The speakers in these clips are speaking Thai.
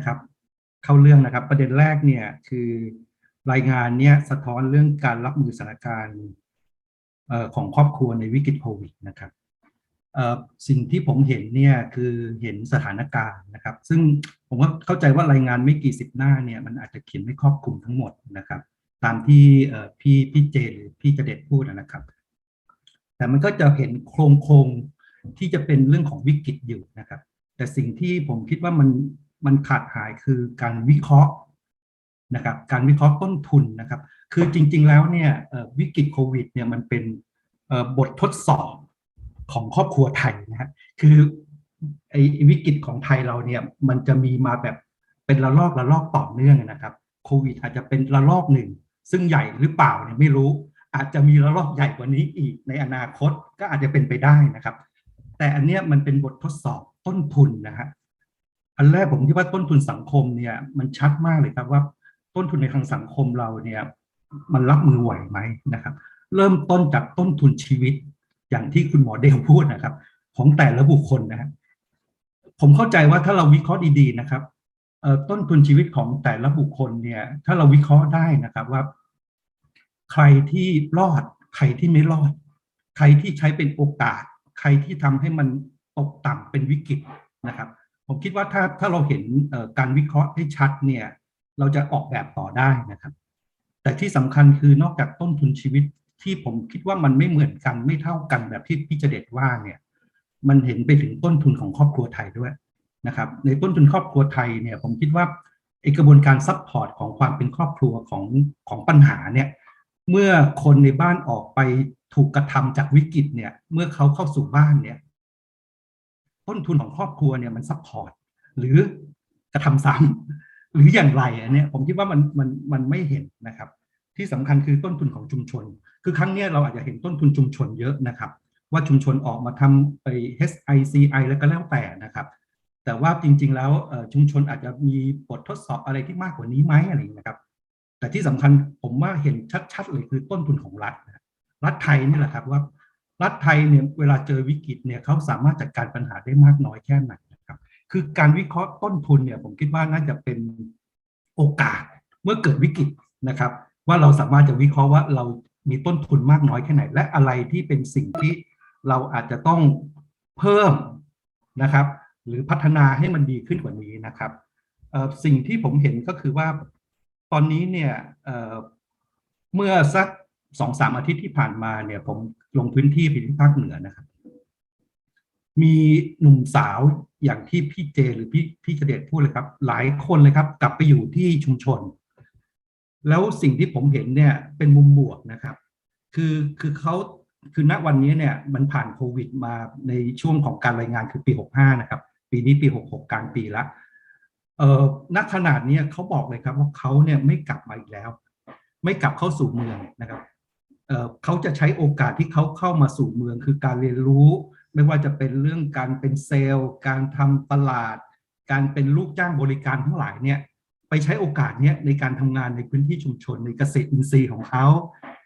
นะครับ เข้าเรื่องนะครับ ประเด็นแรกเนี่ยคือรายงานเนี่ยสะท้อนเรื่องการรับมือสถานการณ์ของครอบครัวในวิกฤตโควิดนะครับสิ่งที่ผมเห็นเนี่ยคือเห็นสถานการณ์นะครับ ซึ่งผมว่าเข้าใจว่ารายงานไม่กี่สิบหน้าเนี่ยมันอาจจะเขียนไม่ครอบคลุมทั้งหมดนะครับ ตามที่พี่พี่เจหรือพี่เจเด็ดพูดนะครับ แต่มันก็จะเห็นโครงโครงที่จะเป็นเรื่องของวิกฤตอยู่นะครับ แต่สิ่งที่ผมคิดว่ามัน มันขาดหายคือการวิเคราะห์นะครับ การวิเคราะห์ต้นทุนนะครับ คือจริง ๆ แล้วเนี่ยวิกฤตโควิดเนี่ยมันเป็นบททดสอบของครอบครัวไทยนะฮะคือไอ้วิกฤตของไทยเราเนี่ยมันจะมีมาแบบเป็นระลอกระลอกต่อเนื่องนะครับ โควิดอาจจะเป็นระลอกหนึ่ง ซึ่งใหญ่หรือเปล่าเนี่ยไม่รู้ อาจจะมีระลอกใหญ่กว่านี้อีกในอนาคตก็อาจจะเป็นไปได้นะครับ แต่อันเนี้ยมันเป็นบททดสอบต้นทุนนะฮะ อันแรกผมคิดว่าต้นทุนสังคมเนี่ยมันชัดมากเลยครับว่าต้นทุนในทางสังคมเราเนี่ยมันรับมือไหวไหมนะครับ เริ่มต้นจากต้นทุนชีวิต อย่างที่คุณหมอเดลพูดนะครับ ของแต่ละบุคคลนะฮะผมเข้าใจว่าถ้าเราวิเคราะห์ดีๆนะครับต้นทุนชีวิตของแต่ละบุคคลเนี่ย ถ้าเราวิเคราะห์ได้นะครับว่า ใครที่รอด ใครที่ไม่รอด ใครที่ใช้เป็นโอกาส ใครที่ทำให้มันตกต่ำเป็นวิกฤตนะครับ ผมคิดว่าถ้าถ้าเราเห็นการวิเคราะห์ให้ชัดเนี่ย เราจะออกแบบต่อได้นะครับ แต่ที่สำคัญคือนอกจากต้นทุนชีวิตที่ผมคิดว่ามันไม่เหมือนกันไม่เท่ากันแบบที่พี่เจเด็ดว่าเนี่ย มันเห็นไปถึงต้นทุนของครอบครัวไทยด้วยนะครับ ในต้นทุนครอบครัวไทยเนี่ย ผมคิดว่าไอกระบวนการซัพพอร์ตของความเป็นครอบครัวของของปัญหาเนี่ย เมื่อคนในบ้านออกไปถูกกระทำจากวิกฤตเนี่ย เมื่อเขาเข้าสู่บ้านเนี่ย ต้นทุนของครอบครัวเนี่ยมันซัพพอร์ตหรือกระทำซ้ำหรืออย่างไรอันเนี้ยผมคิดว่ามันมันมันไม่เห็นนะครับ ที่สำคัญคือต้นทุนของชุมชน คือครั้งเนี้ยเราอาจจะเห็นต้นทุนชุมชนเยอะนะครับ ว่าชุมชนออกมาทำไป HICI แล้วก็แล้วแต่นะครับ แต่ว่าจริง ๆ แล้วชุมชนอาจจะมีบททดสอบอะไรที่มากกว่านี้ไหมอะไรอย่างนี้นะครับ แต่ที่สำคัญผมว่าเห็นชัด ๆ เลยคือต้นทุนของรัฐรัฐไทยนี่แหละครับว่า รัฐไทยเนี่ยเวลาเจอวิกฤตเนี่ยเขาสามารถจัดการปัญหาได้มากน้อยแค่ไหนนะครับ คือการวิเคราะห์ต้นทุนเนี่ยผมคิดว่าน่าจะเป็นโอกาสเมื่อเกิดวิกฤตนะครับ ว่าเราสามารถจะวิเคราะห์ว่าเรามีต้นทุนมากน้อยแค่ไหน และอะไรที่เป็นสิ่งที่เราอาจจะต้องเพิ่มนะครับ หรือพัฒนาให้มันดีขึ้นกว่านี้นะครับสิ่งที่ผมเห็นก็คือว่าตอนนี้เนี่ยเเมื่อสัก สองสามอาทิตย์ที่ผ่านมาเนี่ย ผมลงพื้นที่ไปที่ภาคเหนือนะครับ มีหนุ่มสาวอย่างที่พี่เจหรือพี่พี่เจเดชพูดเลยครับ หลายคนเลยครับ กลับไปอยู่ที่ชุมชน แล้วสิ่งที่ผมเห็นเนี่ย เป็นมุมบวกนะครับ คือคือเขาคือณวันนี้เนี่ยมันผ่านโควิดมาในช่วงของการรายงานคือปี 65 นะครับ ปีนี้ปี 66 กลางปีละเอ่อณขนาดนี้เขาบอกเลยครับว่าเขาเนี่ยไม่กลับมาอีกแล้ว ไม่กลับเข้าสู่เมืองนะครับ เขาจะใช้โอกาสที่เขาเข้ามาสู่เมืองคือการเรียนรู้ ไม่ว่าจะเป็นเรื่องการเป็นเซลล์ การทำตลาด การเป็นลูกจ้างบริการทั้งหลายเนี่ยไปใช้โอกาสเนี้ยในการทำงานในพื้นที่ชุมชนในเกษตรอินทรีย์ของเขา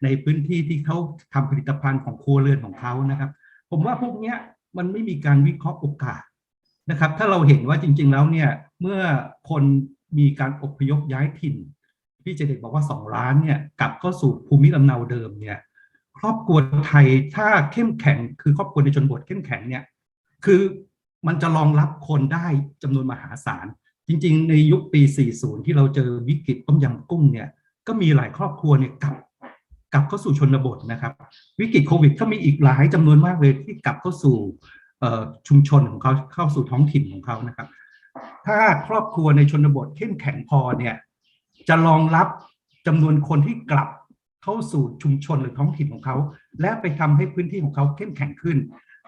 ในพื้นที่ที่เขาทำผลิตภัณฑ์ของครัวเรือนของเขานะครับ ผมว่าพวกเนี้ยมันไม่มีการวิเคราะห์โอกาสนะครับ ถ้าเราเห็นว่าจริง ๆ แล้วเนี่ยเมื่อคนมีการอพยพย้ายถิ่น พี่เจเด็กบอกว่า2ล้านเนี่ยกลับเข้าสู่ภูมิลำเนาเดิมเนี่ยครอบครัวไทยถ้าเข้มแข็ง คือครอบครัวในชนบทเข้มแข็งเนี่ยคือมันจะรองรับคนได้จำนวนมหาศาล จริง ๆ ในยุคปี 40 ที่เราเจอวิกฤตต้มยำกุ้งเนี่ยก็มีหลายครอบครัวเนี่ยกลับกลับเข้าสู่ชนบทนะครับ วิกฤตโควิดก็มีอีกหลายจำนวนมากเลยที่กลับเข้าสู่ชุมชนของเขาเข้าสู่ท้องถิ่นของเขานะครับ ถ้าครอบครัวในชนบทเข้มแข็งพอเนี่ย จะรองรับจำนวนคนที่กลับเข้าสู่ชุมชนหรือท้องถิ่นของเขา และไปทำให้พื้นที่ของเขาเข้มแข็งขึ้น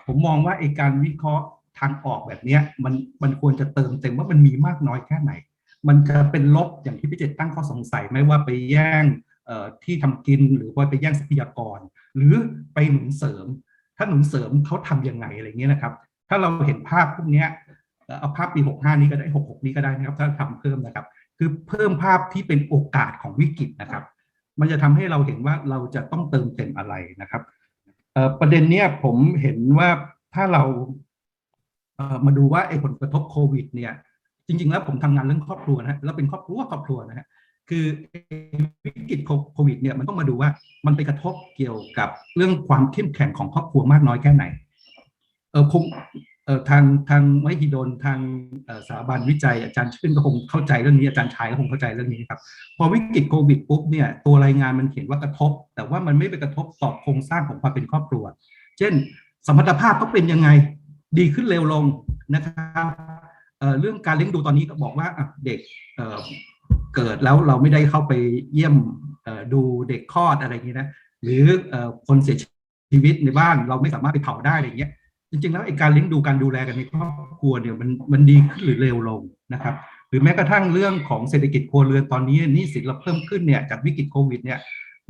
ผมมองว่าไอการวิเคราะห์ทางออกแบบนี้มันมันควรจะเติมเต็มว่ามันมีมากน้อยแค่ไหน มันจะเป็นลบอย่างที่พี่เจตตั้งข้อสงสัยไหม่ว่าไปแย่งที่ทำกินหรือว่าไปแย่งทรัพยากร หรือไปหนุนเสริม ถ้าหนุนเสริมเขาทำยังไงอะไรเงี้ยนะครับ ถ้าเราเห็นภาพพวกนี้เอาภาพปี 65 นี้ก็ได้ 66 นี้ก็ได้นะครับ ถ้าทำเพิ่มนะครับ คือเพิ่มภาพที่เป็นโอกาสของวิกฤตนะครับ มันจะทำให้เราเห็นว่าเราจะต้องเติมเต็มอะไรนะครับประเด็นเนี้ยผมเห็นว่าถ้าเรามาดูว่าไอ้ผลกระทบโควิด เนี่ย จริง ๆ แล้วผมทำงานเรื่องครอบครัวนะฮะแล้วเป็นครอบครัวครอบครัวนะฮะคือวิกฤตโควิด เนี่ยมันต้องมาดูว่ามันไปกระทบเกี่ยวกับเรื่องความเข้มแข็งของครอบครัวมากน้อยแค่ไหนเออคง ทางทางไวฮิดนทางสถาบันวิจัยอาจารย์ชื่นก็คงเข้าใจเรื่องนี้อาจารย์ชายก็คงเข้าใจเรื่องนี้ครับพอวิกฤตโควิดปุ๊บเนี่ยตัวรายงานมันเขียนว่ากระทบ แต่ว่ามันไม่ไปกระทบต่อโครงสร้างของความเป็นครอบครัว เช่นสมรรถภาพเขาเป็นยังไงดีขึ้นเร็วลงนะครับเเรื่องการเลี้ยงดูตอนนี้ก็บอกว่าเด็กเเกิดแล้วเราไม่ได้เข้าไปเยี่ยมดูเด็กคลอดอะไรอย่างนี้นะหรืออคนเสียชีวิตในบ้านเราไม่สามารถไปเผาได้อะไรอย่างเงี้ย จริงๆ แล้วไอ้การเลี้ยงดูการดูแลกันในครอบครัวเนี่ยมันมันดีขึ้นหรือเร็วลงนะครับ หรือแม้กระทั่งเรื่องของเศรษฐกิจครัวเรือนตอนนี้นี้สินเราเพิ่มขึ้นเนี่ยจากวิกฤตโควิดเนี่ย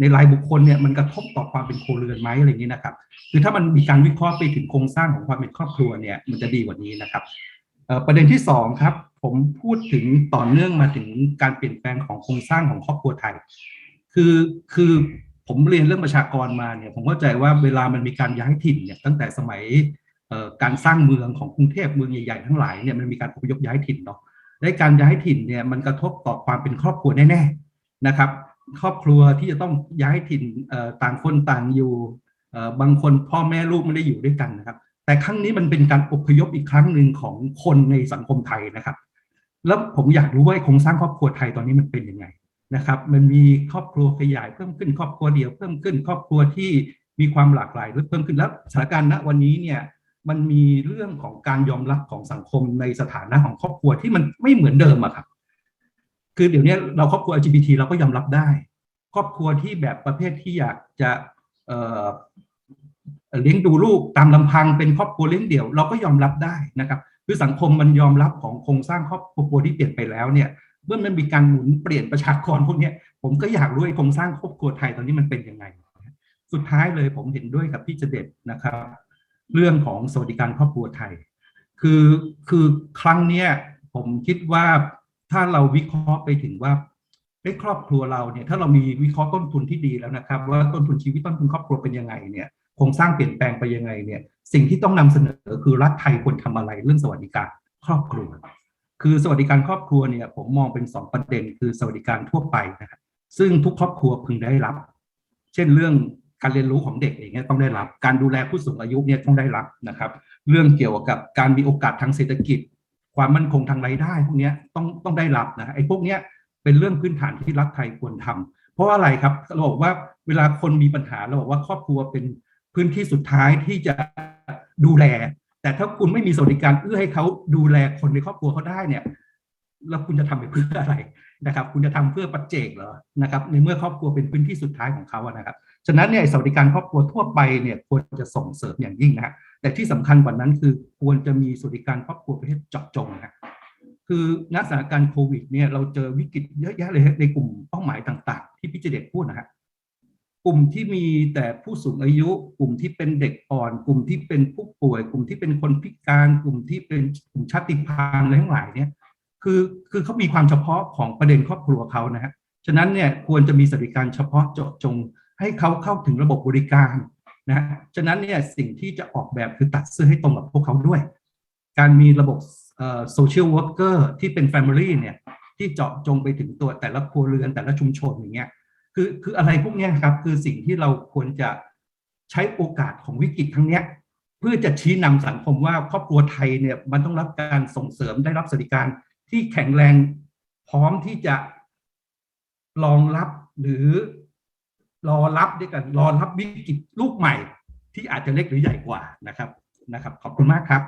ในรายบุคคลเนี่ยมันกระทบต่อความเป็นครัวเรือนไหมอะไรอย่างนี้นะครับ คือถ้ามันมีการวิเคราะห์ไปถึงโครงสร้างของความเป็นครอบครัวเนี่ยมันจะดีกว่านี้นะครับประเด็นที่สองครับผมพูดถึงต่อเนื่องมาถึงการเปลี่ยนแปลงของโครงสร้างของครอบครัวไทย คือคือผมเรียนเรื่องประชากรมาเนี่ยผมเข้าใจว่าเวลามันมีการย้ายถิ่นเนี่ยตั้งแต่สมัย การสร้างเมืองของกรุงเทพเมืองใหญ่ๆทั้งหลายเนี่ยมันมีการอพยพย้ายถิ่นเนาะและการย้ายถิ่นเนี่ยมันกระทบต่อความเป็นครอบครัวแน่ๆนะครับ ครอบครัวที่จะต้องย้ายถิ่นต่างคนต่างอยู่บางคนพ่อแม่ลูกไม่ได้อยู่ด้วยกันนะครับ แต่ครั้งนี้มันเป็นการอพยพอีกครั้งหนึ่งของคนในสังคมไทยนะครับ แล้วผมอยากรู้ว่าโครงสร้างครอบครัวไทยตอนนี้มันเป็นยังไงนะครับ มันมีครอบครัวขยายเพิ่มขึ้น ครอบครัวเดียวเพิ่มขึ้น ครอบครัวที่มีความหลากหลายเพิ่มขึ้นแล้วสถานการณ์ณวันนี้เนี่ย มันมีเรื่องของการยอมรับของสังคมในสถานะของครอบครัวที่มันไม่เหมือนเดิมอะครับ คือเดี๋ยวนี้เราครอบครัว LGBT เราก็ยอมรับได้ ครอบครัวที่แบบประเภทที่อยากจะเเลี้ยงดูลูกตามลำพังเป็นครอบครัวเลี้ยงเดี่ยว เราก็ยอมรับได้นะครับ คือสังคมมันยอมรับของโครงสร้างครอบครัวที่เปลี่ยนไปแล้วเนี่ยเมื่อมันมีการหมุนเปลี่ยนประชากรพวกนี้ผมก็อยากรู้ไอ้โครงสร้างครอบครัวไทยตอนนี้มันเป็นยังไง สุดท้ายเลยผมเห็นด้วยกับพี่เจเด็ดนะครับ เรื่องของสวัสดิการครอบครัวไทย คือคือครั้งเนี้ยผมคิดว่าถ้าเราวิเคราะห์ไปถึงว่าไอ้ครอบครัวเราเนี่ยถ้าเรามีวิเคราะห์ต้นทุนที่ดีแล้วนะครับ ว่าต้นทุนชีวิตต้นทุนครอบครัวเป็นยังไงเนี่ยโครงสร้างเปลี่ยนแปลงไปยังไงเนี่ยสิ่งที่ต้องนำเสนอคือรัฐไทยควรทำอะไรเรื่องสวัสดิการครอบครัว คือสวัสดิการครอบครัวเนี่ยผมมองเป็นสองประเด็นคือสวัสดิการทั่วไปนะครับซึ่งทุกครอบครัวพึงได้รับ เช่นเรื่อง การเรียนรู้ของเด็กอย่างเงี้ยต้องได้รับ การดูแลผู้สูงอายุเนี่ยต้องได้รับนะครับ เรื่องเกี่ยวกับการมีโอกาสทางเศรษฐกิจ ความมั่นคงทางรายได้พวกเนี้ยต้องต้องได้รับนะไอ้พวกเนี้ยเป็นเรื่องพื้นฐานที่รัฐไทยควรทำเพราะอะไรครับเราบอกว่าเวลาคนมีปัญหาเราบอกว่าครอบครัวเป็นพื้นที่สุดท้ายที่จะดูแล แต่ถ้าคุณไม่มีสวัสดิการเอื้อให้เขาดูแลคนในครอบครัวเขาได้เนี่ยแล้วคุณจะทำไปเพื่ออะไรนะครับ คุณจะทำเพื่อปัจเจกเหรอนะครับ ในเมื่อครอบครัวเป็นพื้นที่สุดท้ายของเขาอะนะครับ ฉะนั้นเนี่ยสวัสดิการครอบครัวทั่วไปเนี่ยควรจะส่งเสริมอย่างยิ่งนะฮะแต่ที่สำคัญกว่านั้นคือควรจะมีสวัสดิการครอบครัวประเภทเจาะจงนะคือณสถานการณ์โควิดเนี่ยเราเจอวิกฤตเยอะแยะเลยในกลุ่มเป้าหมายต่าง ๆ ที่พิจเดชพูดนะฮะกลุ่มที่มีแต่ผู้สูงอายุ กลุ่มที่เป็นเด็กอ่อน กลุ่มที่เป็นผู้ป่วย กลุ่มที่เป็นคนพิการ กลุ่มที่เป็นกลุ่มชาติพันธุ์อะไรทั้งหลายเนี่ยคือคือเขามีความเฉพาะของประเด็นครอบครัวเขานะฮะฉะนั้นเนี่ยควรจะมีสวัสดิการเฉพาะเจาะจง ให้เขาเข้าถึงระบบบริการนะฉะนั้นเนี่ยสิ่งที่จะออกแบบคือตัดเสื้อให้ตรงกับพวกเขาด้วย การมีระบบโซเชียลวิร์กเกอร์ที่เป็นแฟมิลี่เนี่ยที่เจาะจงไปถึงตัวแต่ละครัวเรือนแต่ละชุมชนอย่างเงี้ยคือคืออะไรพวกเนี้ยครับคือสิ่งที่เราควรจะใช้โอกาสของวิกฤตทั้งเนี้ยเพื่อจะชี้นำสังคมว่าครอบครัวไทยเนี่ยมันต้องรับการส่งเสริมได้รับสวัสดิการที่แข็งแรงพร้อมที่จะรองรับหรือ รอรับด้วยกันรอรับวิกฤตลูกใหม่ ที่อาจจะเล็กหรือใหญ่กว่านะครับนะครับ ขอบคุณมากครับ